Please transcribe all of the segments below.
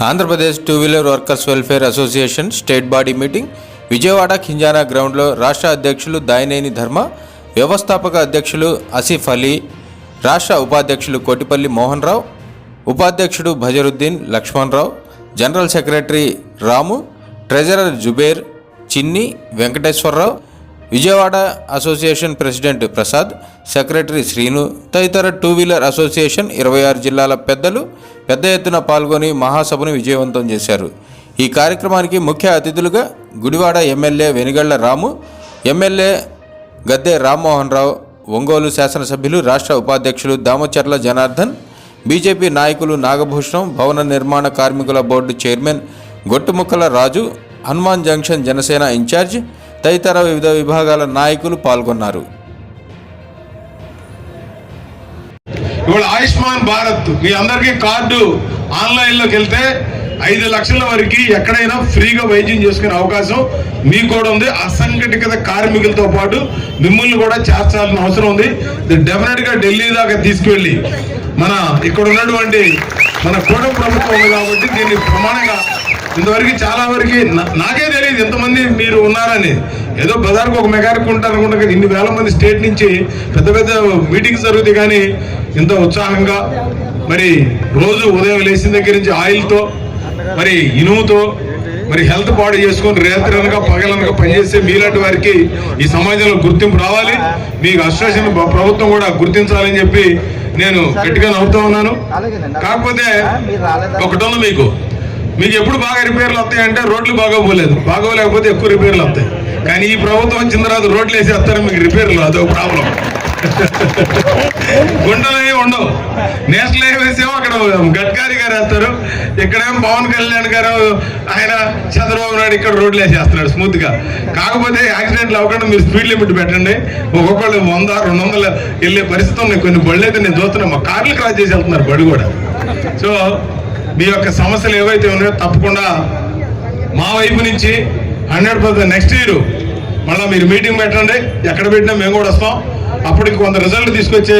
Andhra Pradesh two wheeler workers welfare association state body meeting Vijayawada ఖింజానా గ్రౌండ్లో రాష్ట్ర అధ్యక్షులు దాయినేని ధర్మ వ్యవస్థాపక అధ్యక్షులు అసీఫ్ అలీ రాష్ట్ర ఉపాధ్యక్షులు కోటిపల్లి మోహన్ రావు ఉపాధ్యక్షుడు Bhajaruddin Lakshman Rao general secretary Ramu treasurer Zuber Chinni Venkateswararao Vijayawada association president Prasad secretary Srinu తదితర టూ వీలర్ అసోసియేషన్ ఇరవై ఆరు జిల్లాల పెద్దలు పెద్ద ఎత్తున పాల్గొని మహాసభను విజయవంతం చేశారు. ఈ కార్యక్రమానికి ముఖ్య అతిథులుగా గుడివాడ ఎమ్మెల్యే వెనిగళ్ళ రాము ఎమ్మెల్యే గద్దె రామ్మోహన్ రావు ఒంగోలు శాసనసభ్యులు రాష్ట్ర ఉపాధ్యక్షులు దామచర్ల జనార్దన్ బీజేపీ నాయకులు నాగభూషణం భవన నిర్మాణ కార్మికుల board chairman Gottumukkala Raju Hanuman junction Janasena incharge తదితర వివిధ విభాగాల నాయకులు పాల్గొన్నారు. ఇవాళ ఆయుష్మాన్ భారత్ మీ అందరికీ కార్డు ఆన్లైన్లోకి వెళ్తే ఐదు లక్షల వరకు ఎక్కడైనా ఫ్రీగా వైద్యం చేసుకునే అవకాశం మీకు కూడా ఉంది. అసంఘటిత కార్మికులతో పాటు మిమ్మల్ని కూడా చేర్చాల్సిన అవసరం ఉంది. డెఫినెట్గా ఢిల్లీ దాకా తీసుకువెళ్ళి మన ఇక్కడ ఉన్నటువంటి మన కూడా ప్రభుత్వం ఉంది కాబట్టి దీన్ని ప్రమాణంగా ఇంతవరకు చాలా వరకు నా- నాకే తెలియదు ఎంతమంది మీరు ఉన్నారని. ఏదో బజార్కు ఒక మెకానిక్ ఉంటారు అనుకుంటా కానీ ఇన్ని వేల మంది స్టేట్ నుంచి పెద్ద పెద్ద మీటింగ్స్ జరుగుతాయి కానీ ఇంత ఉత్సాహంగా. మరి రోజు ఉదయం లేచిన దగ్గర నుంచి ఆయిల్తో మరి ఇనుముతో మరి హెల్త్ పాడు చేసుకొని రేత్రి అనక పగలనక పనిచేసే మీలాంటి వారికి ఈ సమాజంలో గుర్తింపు రావాలి. మీకు అసోసియేషన్ ప్రభుత్వం కూడా గుర్తించాలని చెప్పి నేను గట్టిగా నవ్వుతా ఉన్నాను. కాకపోతే ఒకటి ఉంది మీకు. మీకు ఎప్పుడు బాగా రిపేర్లు వస్తాయంటే రోడ్లు బాగోపోలేదు బాగోలేకపోతే ఎక్కువ రిపేర్లు వస్తాయి. కానీ ఈ ప్రభుత్వం వచ్చిన తర్వాత రోడ్లు వేసేస్తారు మీకు రిపేర్లు అదో ప్రాబ్లం. గుండెలు ఏమి ఉండవు. నేషనల్ హైవేస్ ఏమో అక్కడ గడ్కారీ గారు వేస్తారు. ఇక్కడేమో పవన్ కళ్యాణ్ గారు ఆయన చంద్రబాబు నాయుడు ఇక్కడ రోడ్లు వేసేస్తున్నాడు స్మూత్గా కాకపోతే యాక్సిడెంట్లు అవ్వకుండా మీరు స్పీడ్ లిమిట్ పెట్టండి. ఒక్కొక్కళ్ళు వంద రెండు వందలు వెళ్ళే పరిస్థితి ఉన్నాయి. కొన్ని బళ్ళు అయితే నేను చూస్తున్నా. మా కార్లు క్రాస్ చేసి వెళ్తున్నారు బడి కూడా. సో మీ యొక్క సమస్యలు ఏవైతే ఉన్నాయో తప్పకుండా మా వైపు నుంచి హండ్రెడ్ పర్సెంట్. నెక్స్ట్ ఇయర్ మళ్ళీ మీరు మీటింగ్ పెట్టండి. ఎక్కడ పెట్టినా మేము కూడా వస్తాం. అప్పటికి కొంత రిజల్ట్ తీసుకొచ్చే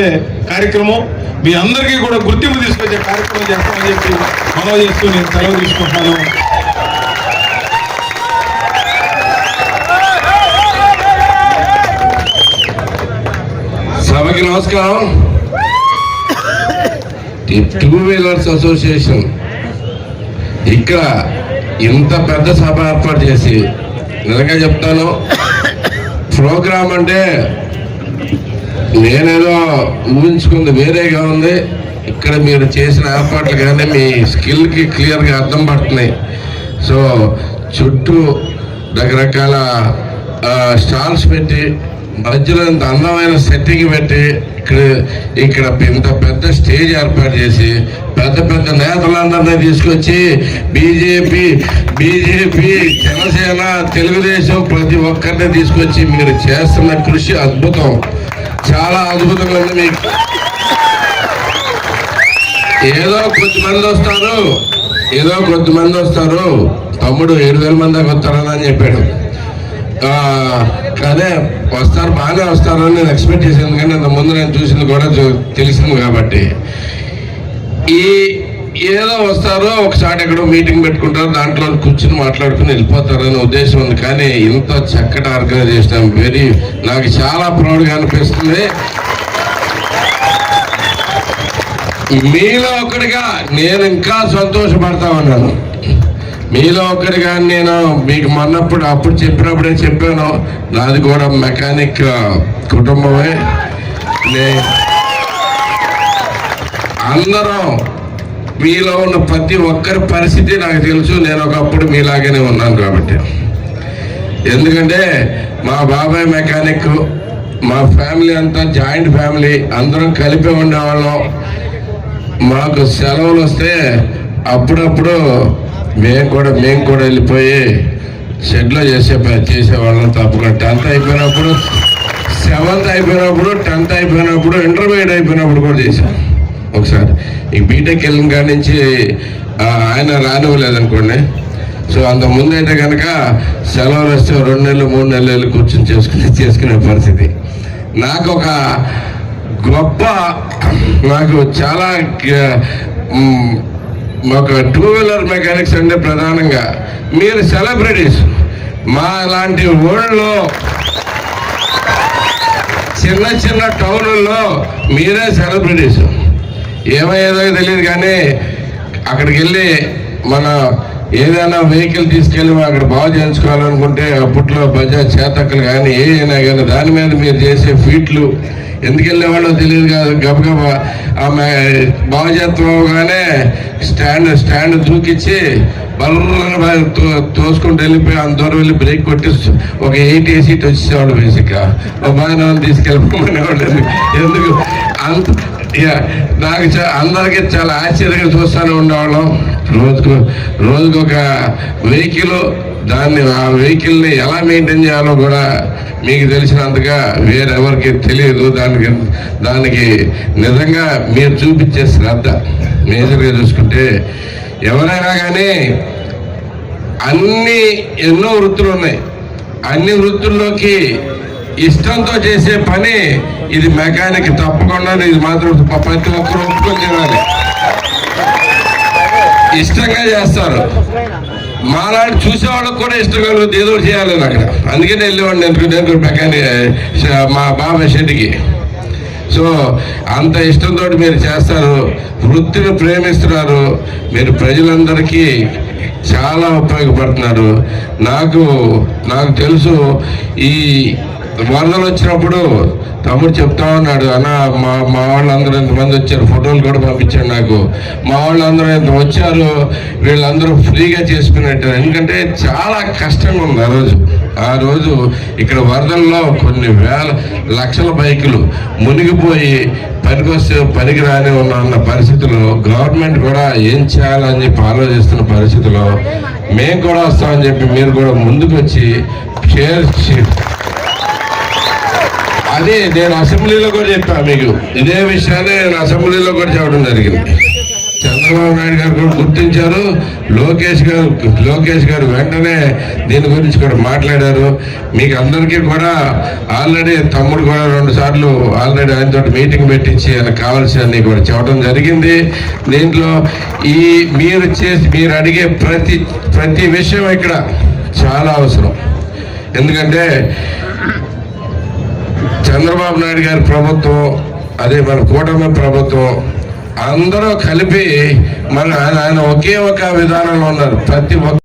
కార్యక్రమం. మీ అందరికీ కూడా గుర్తింపు తీసుకొచ్చే కార్యక్రమం చేస్తామని చెప్పి మనవి చేస్తూ నేను సెలవు తీసుకుంటాను సభకి నమస్కారం. ఈ టూ వీలర్స్ అసోసియేషన్ ఇక్కడ ఇంత పెద్ద సభ ఏర్పాటు చేసి నిజంగా చెప్తాను. ప్రోగ్రామ్ అంటే నేనేదో ఊహించుకుంది వేరేగా ఉంది. ఇక్కడ మీరు చేసిన ఏర్పాట్లు కానీ మీ స్కిల్కి క్లియర్గా అర్థం పడుతున్నాయి. సో చుట్టూ రకరకాల స్టాల్స్ పెట్టి మధ్యలో ఇంత అందమైన సెట్టింగ్ పెట్టి ఇక్కడ ఇక్కడ ఇంత పెద్ద స్టేజ్ ఏర్పాటు చేసి పెద్ద పెద్ద నేతలందరినీ తీసుకొచ్చి బీజేపీ బీజేపీ జనసేన తెలుగుదేశం ప్రతి ఒక్కరిని తీసుకొచ్చి మీరు చేస్తున్న కృషి అద్భుతం. చాలా అద్భుతంగా ఉంది మీకు. ఏదో కొద్దిమంది వస్తారు. ఏదో కొద్దిమంది వస్తారు. తమ్ముడు ఏడు వేల మంది దాకా వస్తారని చెప్పాడు. అదే వస్తారు బాగానే వస్తారు అని నేను ఎక్స్పెక్ట్ చేశాను. కానీ అంత ముందు నేను చూసింది కూడా తెలిసింది కాబట్టి. ఈ ఏదో వస్తారో ఒకసారి ఎక్కడో మీటింగ్ పెట్టుకుంటారు దాంట్లో కూర్చుని మాట్లాడుకుని వెళ్ళిపోతారనే ఉద్దేశం ఉంది. కానీ ఇంత చక్కటి ఆర్గనైజేషన్ వెరీ నాకు చాలా ప్రౌడ్గా అనిపిస్తుంది. మీలో ఒకటిగా నేను ఇంకా సంతోషపడతా ఉన్నాను. మీలో ఒకటిగా నేను మీకు మొన్నప్పుడు అప్పుడు చెప్పినప్పుడే చెప్పాను. నాది కూడా మెకానిక్ కుటుంబమే. నే- అందరం మీలో ఉన్న ప్రతి ఒక్కరి పరిస్థితి నాకు తెలుసు. నేను ఒకప్పుడు మీలాగానే ఉన్నాను కాబట్టి. ఎందుకంటే మా బాబాయ్ మెకానిక్ మా ఫ్యామిలీ అంతా జాయింట్ ఫ్యామిలీ అందరం కలిపి ఉండేవాళ్ళం. మాకు సెలవులు వస్తే అప్పుడప్పుడు మేము కూడా మేము కూడా వెళ్ళిపోయి షెడ్లో చేసే పని చేసేవాళ్ళం తప్పకుండా టెన్త్ అయిపోయినప్పుడు సెవెంత్ అయిపోయినప్పుడు టెన్త్ అయిపోయినప్పుడు ఇంటర్మీడియట్ అయిపోయినప్పుడు కూడా చేశాం. ఒకసారి. ఈ బీటెక్ వెళ్ళిన కాడి నుంచి ఆయన రానివ్వలేదనుకోండి. సో అంత ముందు కనుక సెలవులు వస్తే రెండు నెలలు మూడు నెలలు వెళ్ళి కూర్చొని చేసుకునే చేసుకునే పరిస్థితి. నాకు ఒక గొప్ప నాకు చాలా మాకు టూ వీలర్ మెకానిక్స్ అంటే ప్రధానంగా మీరు సెలబ్రిటీస్ మా లాంటి ఊళ్ళో చిన్న చిన్న టౌన్లలో మీరే సెలబ్రిటీస్ ఏమయ్యేదో తెలియదు కానీ అక్కడికి వెళ్ళి మన ఏదైనా వెహికల్ తీసుకెళ్ళి అక్కడ బాగు చేయించుకోవాలనుకుంటే అప్పట్లో బజాజ్ చేతక్కలు కానీ ఏ అయినా కానీ దాని మీద మీరు చేసే ఫీట్లు ఎందుకు వెళ్ళేవాళ్ళో తెలియదు కాదు. గబగబ ఆమె బాగు స్టాండ్ స్టాండ్ దూకిచ్చి బలరగా తో- తోసుకుంటూ వెళ్ళిపోయి అంత దూరం వెళ్ళి బ్రేక్ కొట్టి ఒక ఎయిట్ సీట్ వచ్చేవాడు బేసిక్గా. ఒక బాగానే ఉంది తీసుకెళ్ళిపోమనేవాడు ఎందుకు? అంత ఇక నాకు అందరికీ చాలా ఆశ్చర్యంగా చూస్తూనే ఉండేవాళ్ళం. రోజుకు రోజుకు ఒక వెహికల్ దాన్ని ఆ వెహికల్ని ఎలా మెయింటైన్ చేయాలో కూడా మీకు తెలిసినంతగా వేరెవరికి తెలియదు. దానికి దానికి నిజంగా మీరు చూపించే శ్రద్ధ మేజర్గా చూసుకుంటే ఎవరైనా కానీ అన్ని ఎన్నో వృత్తులు ఉన్నాయి. అన్ని వృత్తుల్లోకి ఇష్టంతో చేసే పని ఇది మెకానిక్ తప్పకుండా ఇది మాత్రం ప్రతి ఒక్కరు ఒప్పుకొని తినాలి. ఇష్టంగా చేస్తారు. మాలాంటి చూసేవాళ్ళకి కూడా ఇష్టం కలుగుతుంది ఏదో ఒకటి చేయాలి అక్కడ అందుకని వెళ్ళేవాడిని నేను నేను మెకానిక్ మా బాబాయ్ షెడ్డికి సో అంత ఇష్టంతో మీరు చేస్తారు వృత్తిని ప్రేమిస్తున్నారు మీరు ప్రజలందరికీ చాలా ఉపయోగపడుతున్నారు. నాకు నాకు తెలుసు ఈ వరదలు వచ్చినప్పుడు తమ్ముడు చెప్తా ఉన్నాడు అన్న మా మా వాళ్ళందరూ ఎంతమంది వచ్చారు? ఫోటోలు కూడా పంపించాడు నాకు. మా వాళ్ళందరూ ఎంత వచ్చారు వీళ్ళందరూ ఫ్రీగా చేసుకున్నట్టు. ఎందుకంటే చాలా కష్టంగా ఉంది ఆ రోజు. ఆ రోజు ఇక్కడ వరదల్లో కొన్ని వేల లక్షల బైకులు మునిగిపోయి పనికొస్తే పనికి రాని ఉన్న అన్న పరిస్థితిలో గవర్నమెంట్ కూడా ఏం చేయాలని చెప్పి ఆలోచిస్తున్న పరిస్థితిలో మేము కూడా వస్తామని చెప్పి మీరు కూడా ముందుకు వచ్చి షేర్ చే- అదే నేను అసెంబ్లీలో కూడా చెప్పాను మీకు. ఇదే విషయాన్ని నేను అసెంబ్లీలో కూడా చెప్పడం జరిగింది. చంద్రబాబు నాయుడు గారు కూడా గుర్తించారు. లోకేష్ గారు లోకేష్ గారు వెంటనే దీని గురించి కూడా మాట్లాడారు. మీకు అందరికీ కూడా ఆల్రెడీ తమ్ముడు కూడా రెండు సార్లు ఆల్రెడీ ఆయనతో మీటింగ్ పెట్టించి ఆయన కావాల్సినవి కూడా చెప్పడం జరిగింది. దీంట్లో ఈ మీరు చేసి మీరు అడిగే ప్రతి ప్రతి విషయం ఇక్కడ చాలా అవసరం. ఎందుకంటే చంద్రబాబు నాయుడు గారి ప్రభుత్వం అదే మన కూటమి ప్రభుత్వం అందరూ కలిపి మన ఆయన ఆయన ఒకే ఒక విధానంలో ఉన్నారు. ప్రతి ఒక్క